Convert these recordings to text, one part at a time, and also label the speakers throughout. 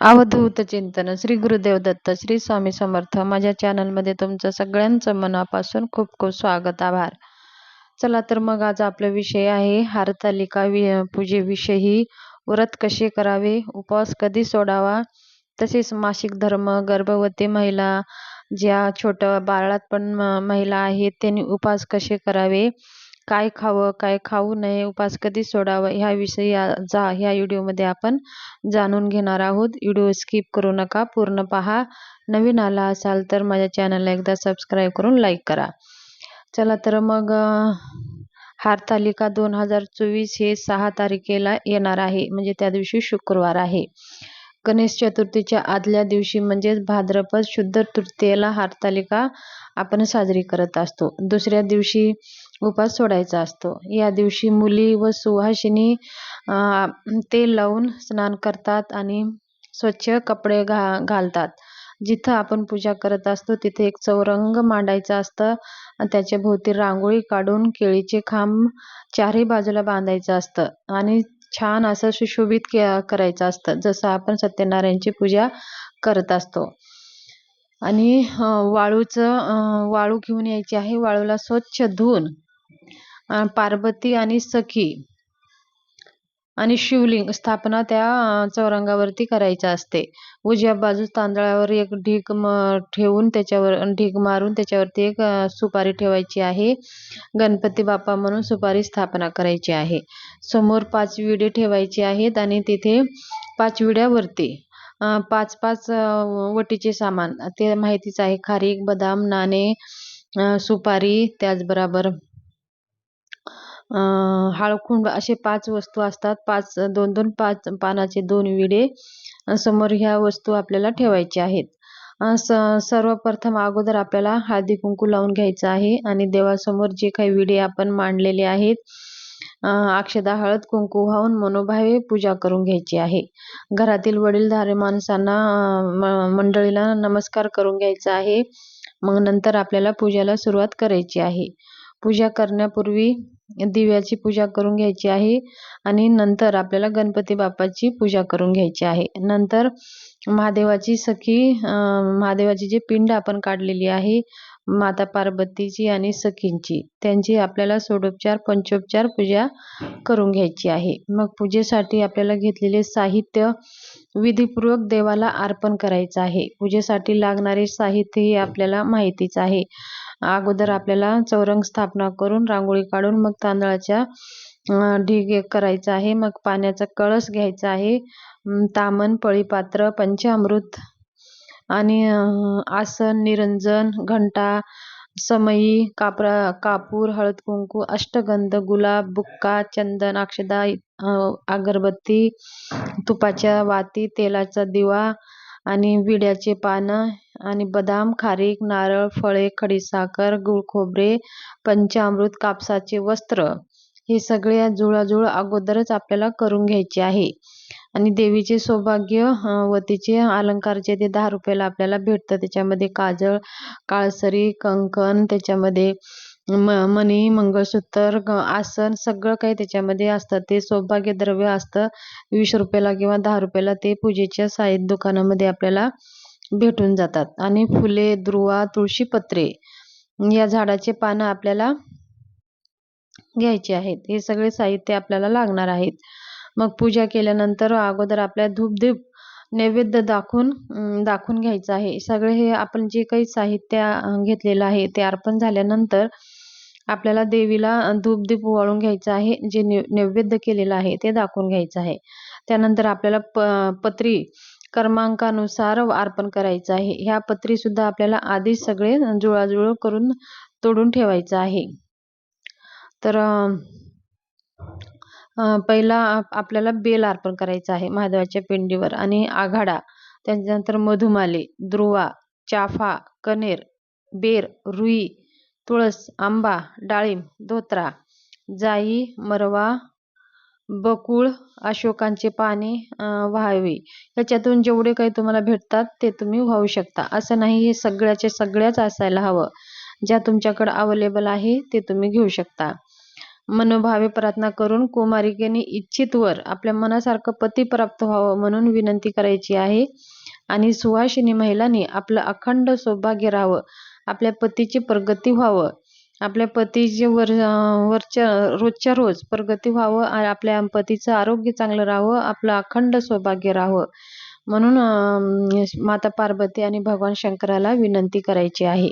Speaker 1: अवधूत चिंतन श्री गुरुदेव दत्त श्री स्वामी समर्थ. माझ्या चॅनलमध्ये तुमचं सगळ्यांचं मनापासून खूप खूप स्वागत आभार. चला तर मग आज आपला विषय आहे हारतालिका वि पूजेविषयी. व्रत कसे करावे उपवास कधी सोडावा तसेच मासिक धर्म गर्भवती महिला ज्या छोट्या बाळात पण महिला आहेत त्यांनी उपवास कसे करावे काय खावं काय खाऊ नये उपास कधी सोडावा ह्याविषयी जा ह्या व्हिडिओमध्ये आपण जाणून घेणार आहोत. व्हिडिओ स्किप करू नका पूर्ण पहा. नवीन आला असाल तर माझ्या चॅनलला एकदा सबस्क्राईब करून लाईक करा. चला तर मग हारतालिका दोन हजार चोवीस हे सहा तारखेला येणार आहे म्हणजे त्या दिवशी शुक्रवार आहे. गणेश चतुर्थीच्या आदल्या दिवशी म्हणजेच भाद्रपद शुद्ध तृतीयेला हारतालिका आपण साजरी करत असतो. दुसऱ्या दिवशी उपास सोडायचा असतो. या दिवशी मुली व सुहासिनी तेल लावून स्नान करतात आणि स्वच्छ कपडे घा घालतात. जिथं आपण पूजा करत असतो तिथे एक चौरंग मांडायचं असतं. त्याच्या भोवती रांगोळी काढून केळीचे खांब चारही बाजूला बांधायचं असतं. आणि छान असं सुशोभित करायचं असतं. जसं आपण सत्यनारायणची पूजा करत असतो. आणि वाळूचं वाळू घेऊन यायची आहे. वाळूला स्वच्छ धुवून पार्वती आणि सखी आणि शिवलिंग स्थापना त्या चौरंगावरती करायचं असते. उजव्या बाजूस तांदळावर एक ढीग म ठेवून त्याच्यावर ढीग मारून त्याच्यावरती एक सुपारी ठेवायची आहे. गणपती बाप्पा म्हणून सुपारी स्थापना करायची आहे. समोर पाच विडे ठेवायचे आहेत आणि तिथे पाच विड्यावरती पाच पाच वटीचे सामान. ते माहितीच आहे. खारीक बदाम नाणे सुपारी त्याचबरोबर हळकुंड असे पाच वस्तू असतात. पाच दोन दोन पाच पानाचे दोन विडे समोर ह्या वस्तू आपल्याला ठेवायच्या आहेत. स सर्वप्रथम अगोदर आपल्याला हळदी कुंकू लावून घ्यायचं आहे आणि देवासमोर जे काही विडे आपण मांडलेले आहेत अक्षदा हळद कुंकू वाहून मनोभावे पूजा करून घ्यायची आहे. घरातील वडीलधारे माणसांना मंडळीला नमस्कार करून घ्यायचा आहे. मग नंतर आपल्याला पूजेला सुरुवात करायची आहे. पूजा करण्यापूर्वी दिव्याची पूजा करून घ्यायची आहे आणि नंतर आपल्याला गणपती बाप्पाची पूजा करून घ्यायची आहे. नंतर महादेवाची सखी महादेवाची जी पिंड आपण काढलेली आहे माता पार्वतीची आणि सखींची त्यांची आपल्याला सोडोपचार पंचोपचार पूजा करून घ्यायची आहे. मग पूजेसाठी आपल्याला घेतलेले साहित्य विधीपूर्वक देवाला अर्पण करायचं आहे. पूजेसाठी लागणारे साहित्य हे आपल्याला माहितीच आहे. अगोदर आपल्याला चौरंग स्थापना करून रांगोळी काढून मग तांदळाच्या ढीग एक करायचा आहे. मग पाण्याचा कळस घ्यायचा आहे. तामन पळीपात्र पंचामृत आणि आसन निरंजन घंटा समयी कापरा कापूर हळद कुंकू अष्टगंध गुलाब बुक्का चंदन अक्षदा अगरबत्ती तुपाच्या वाती तेलाचा दिवा आणि विड्याचे पानं आणि बदाम खारीक नारळ फळे खडीसाखर गुळ खोबरे पंचामृत कापसाचे वस्त्र हे सगळे जुळाजुळ अगोदरच आपल्याला करून घ्यायचे आहे. आणि देवीचे सौभाग्य वतीचे अलंकारचे ते दहा रुपयाला आपल्याला भेटतं. त्याच्यामध्ये काजळ काळसरी कंकण त्याच्यामध्ये म मणी मंगळसूत्र आसन सगळं काही त्याच्यामध्ये असतं. ते सौभाग्य द्रव्य असतं. वीस रुपयाला किंवा दहा रुपयाला ते पूजेच्या साहित्य दुकानामध्ये आपल्याला भेटून जातात. आणि फुले दुर्वा तुळशीपत्रे या झाडाचे पानं आपल्याला घ्यायचे आहेत. हे सगळे साहित्य आपल्याला लागणार आहेत. मग पूजा केल्यानंतर अगोदर आपल्या धूपधीप नैवेद्य दाखवून दाखवून घ्यायचं आहे. सगळे हे आपण जे काही साहित्य घेतलेलं आहे ते अर्पण झाल्यानंतर आपल्याला देवीला धूप दीप वाळून घ्यायचं आहे जे नैवेद्य केलेलं आहे ते दाखवून घ्यायचं आहे. त्यानंतर आपल्याला प पत्री क्रमांकानुसार अर्पण करायचं आहे. ह्या पत्री सुद्धा आपल्याला आधी सगळे जुळाजुळ करून तोडून ठेवायचं आहे. तर पहिला आपल्याला बेल अर्पण करायचं आहे महादेवाच्या पिंडीवर आणि आघाडा त्याच्यानंतर मधुमाले द्रुवा चाफा कनेर बेर रुई तुळस आंबा डाळिंब धोत्रा जाई मरवा बकुळ अशोकांचे पाने व्हावे. याच्यातून जेवढे काही तुम्हाला भेटतात ते तुम्ही वाहू शकता. असं नाही हे सगळ्याचे सगळ्याच असायला हवं. ज्या तुमच्याकडं अवेलेबल आहे ते तुम्ही घेऊ शकता. मनोभावे प्रार्थना करून कुमारिकेने इच्छित वर आपल्या मनासारखं पती प्राप्त व्हावं म्हणून विनंती करायची आहे. आणि सुवासिनी महिलांनी आपलं अखंड सौभाग्य राहावं. आपल्या पतीची प्रगती व्हावं. आपल्या पतीचे वर वरच्या रोजच्या रोज प्रगती व्हावं आणि आपल्या पतीचं आरोग्य चांगलं राहावं आपलं अखंड सौभाग्य राहावं. म्हणून माता पार्वती आणि भगवान शंकराला विनंती करायची आहे.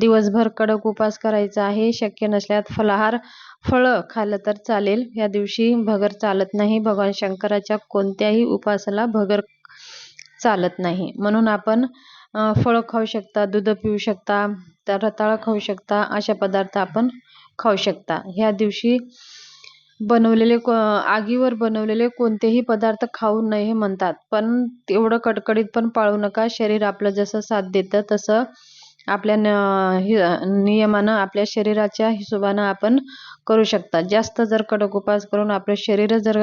Speaker 1: दिवसभर कडक उपास करायचा आहे. शक्य नसल्यास फलाहार फळं खाल्लं तर चालेल. या दिवशी भगर चालत नाही. भगवान शंकराच्या कोणत्याही उपासाला भगर चालत नाही. म्हणून आपण फळं खाऊ शकता दूध पिऊ शकता तर रताळं खाऊ शकता अशा पदार्थ आपण खाऊ शकता. ह्या दिवशी बनवलेले को आगीवर बनवलेले कोणतेही पदार्थ खाऊ नये हे म्हणतात. पण तेवढं कडकडीत पण पाळू नका. शरीर आपलं जसं साथ देतं तसं आपल्या नियमानं आपल्या शरीराच्या हिशोबानं आपण करू शकता. जास्त जर कडक उपास करून आपलं शरीर जर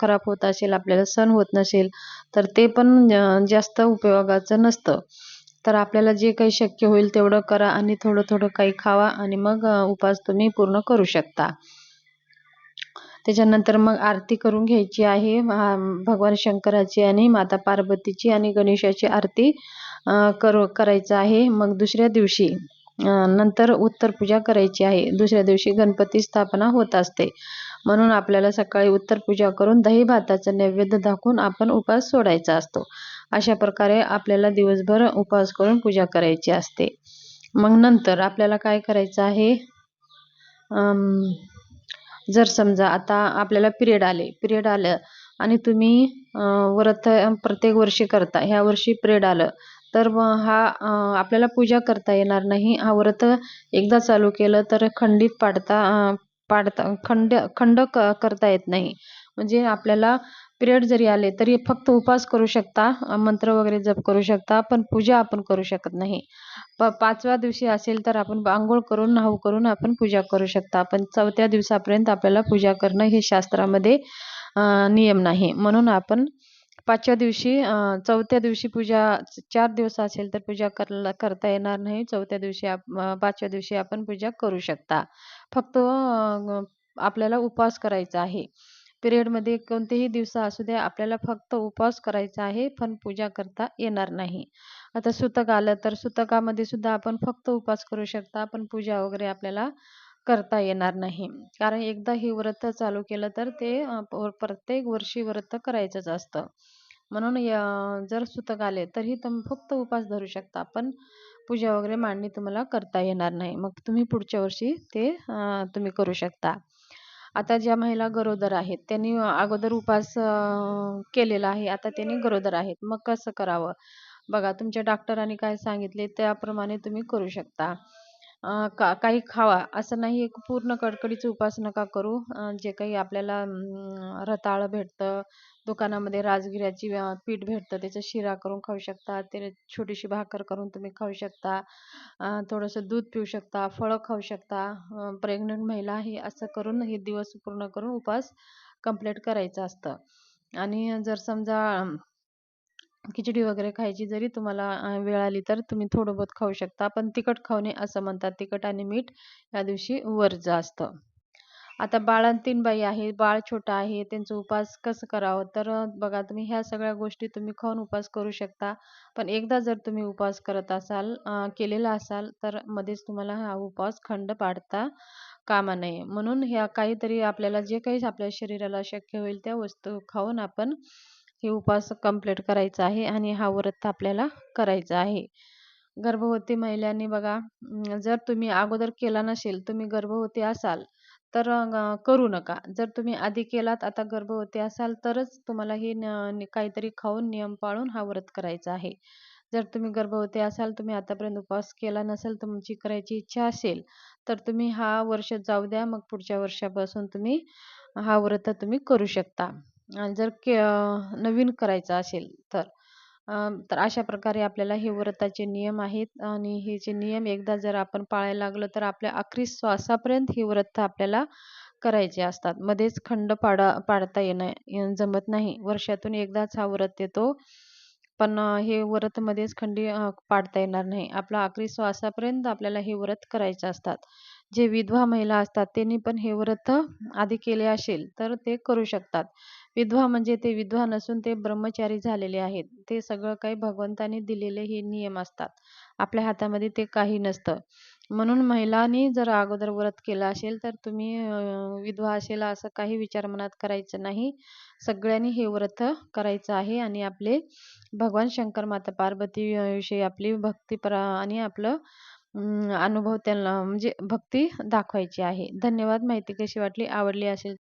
Speaker 1: खराब होत असेल आपल्याला सण होत नसेल तर ते पण जास्त उपयोगाचं नसतं. तर आपल्याला जे काही शक्य होईल तेवढं करा आणि थोडं थोडं काही खावा आणि मग उपास तुम्ही पूर्ण करू शकता. त्याच्यानंतर मग आरती करून घ्यायची आहे. भगवान शंकराची आणि माता पार्वतीची आणि गणेशाची आरती करू करायचं आहे. मग दुसऱ्या दिवशी नंतर उत्तर पूजा करायची आहे. दुसऱ्या दिवशी गणपती स्थापना होत असते. म्हणून आपल्याला सकाळी उत्तर पूजा करून दही भाताचं नैवेद्य दाखवून आपण उपास सोडायचा असतो. अशा प्रकारे आपल्याला दिवसभर उपवास करून पूजा करायची असते. मग नंतर आपल्याला काय करायचं आहे? जर समजा आता आपल्याला पिरियड आले पिरियड आलं आणि तुम्ही व्रत प्रत्येक वर्षी करता ह्या वर्षी पिरियड आलं तर हा आपल्याला पूजा करता येणार नाही. हा व्रत एकदा चालू केलं तर खंडित पाडता पाडता खंड खंड क करता येत नाही. म्हणजे आपल्याला पिरियड जरी आले तरी फक्त उपवास करू शकता मंत्र वगैरे जप करू शकता पण पूजा आपण करू शकत नाही. प पाचव्या दिवशी असेल तर आपण आंघोळ करून न्हाऊ करून आपण पूजा करू शकता. पण चौथ्या दिवसापर्यंत आपल्याला पूजा करणं हे शास्त्रामध्ये नियम नाही. म्हणून आपण पाचव्या दिवशी चौथ्या दिवशी पूजा चार दिवस असेल तर पूजा करला करता येणार नाही. चौथ्या दिवशी आप पाचव्या दिवशी आपण पूजा करू शकता. फक्त आपल्याला उपवास करायचा आहे. पिरियडमध्ये कोणतेही दिवस असू दे आपल्याला फक्त उपवास करायचा आहे पण पूजा करता येणार नाही. आता सुतक आलं तर सुतकामध्ये सुद्धा आपण फक्त उपवास करू शकता पण पूजा वगैरे आपल्याला करता येणार नाही. कारण एकदा हे व्रत चालू केलं तर ते प्रत्येक वर्षी व्रत करायचंच असतं. म्हणून य जर सुतक आले तरी तुम्ही फक्त उपास धरू शकता. पण पूजा वगैरे मांडणी तुम्हाला करता येणार नाही. मग तुम्ही पुढच्या वर्षी ते तुम्ही करू शकता. आता ज्या महिला गरोदर आहेत त्यांनी अगोदर उपास केलेला आहे. आता त्यांनी गरोदर आहेत. मग कसं करावं? बघा तुमच्या डॉक्टरांनी काय सांगितले त्याप्रमाणे तुम्ही करू शकता. का काही खावा असं नाही एक पूर्ण कडकडीची उपास नका करू? जे काही आपल्याला रताळं भेटतं दुकानामध्ये राजगिऱ्याची पीठ भेटतं त्याचा शिरा करून खाऊ शकता ते छोटीशी भाकर करून तुम्ही खाऊ शकता थोडंसं दूध पिऊ शकता फळं खाऊ शकता प्रेग्नंट महिला आहे असं करून हे दिवस पूर्ण करून उपवास कंप्लीट करायचं असतं. आणि जर समजा खिचडी वगैरे खायची जरी तुम्हाला वेळ आली तर तुम्ही थोडं बहुत खाऊ शकता. पण तिखट खाऊ नये असं म्हणतात. तिखट आणि मीठ या दिवशी वरचं असतं. आता बाळंतीण बाई आहे बाळ छोटं आहे. त्यांचं उपवास कसं करावं? तर बघा तुम्ही ह्या सगळ्या गोष्टी तुम्ही खाऊन उपवास करू शकता. पण एकदा जर तुम्ही उपवास करत असाल केलेला असाल तर मध्येच तुम्हाला हा उपवास खंड पाडता कामा नये. म्हणून ह्या काहीतरी आपल्याला जे काही आपल्या शरीराला शक्य होईल त्या वस्तू खाऊन आपण हे उपवास कंप्लीट करायचा आहे आणि हा व्रत आपल्याला करायचा आहे. गर्भवती महिलांनी बघा जर तुम्ही अगोदर केला नसेल तुम्ही गर्भवती असाल तर करू नका. जर तुम्ही आधी केलात आता गर्भवती असाल तरच तुम्हाला हे काहीतरी खाऊन नियम पाळून हा व्रत करायचा आहे. जर तुम्ही गर्भवती असाल तुम्ही आतापर्यंत उपवास केला नसेल तुमची करायची इच्छा असेल तर तुम्ही हा वर्ष जाऊ द्या मग पुढच्या वर्षापासून तुम्ही हा व्रत तुम्ही करू शकता. जर के नवीन करायचं असेल तर तर अशा प्रकारे आपल्याला हे व्रताचे नियम आहेत आणि हे जे नियम एकदा जर आपण पाळायला लागलो तर आपल्या आखरी श्वासापर्यंत हे व्रत आपल्याला करायचे असतात. मध्येच खंड पाडा पाडता येणं जमत नाही. वर्षातून एकदाच हा व्रत येतो. पण हे व्रत मध्येच खंडी पाडता येणार नाही. आपला आखरी श्वासापर्यंत आपल्याला हे व्रत करायचे असतात. जे विधवा महिला असतात त्यांनी पण हे व्रत आधी केले असेल तर ते करू शकतात. विधवा म्हणजे ते विधवा नसून ते ब्रह्मचारी झालेले आहेत. ते सगळं काही भगवंतानी दिलेले हे नियम असतात. आपल्या हातामध्ये ते काही नसतं. म्हणून महिलांनी जर अगोदर व्रत केलं असेल तर तुम्ही विधवा असेल असं काही विचार मनात करायचं नाही. सगळ्यांनी हे व्रत करायचं आहे आणि आपले भगवान शंकर माता पार्वती विषयी आपली भक्तीपरा आणि आपलं अनुभव त्यांना म्हणजे भक्ती दाखवायची आहे. धन्यवाद. माहिती कशी वाटली आवडली असेल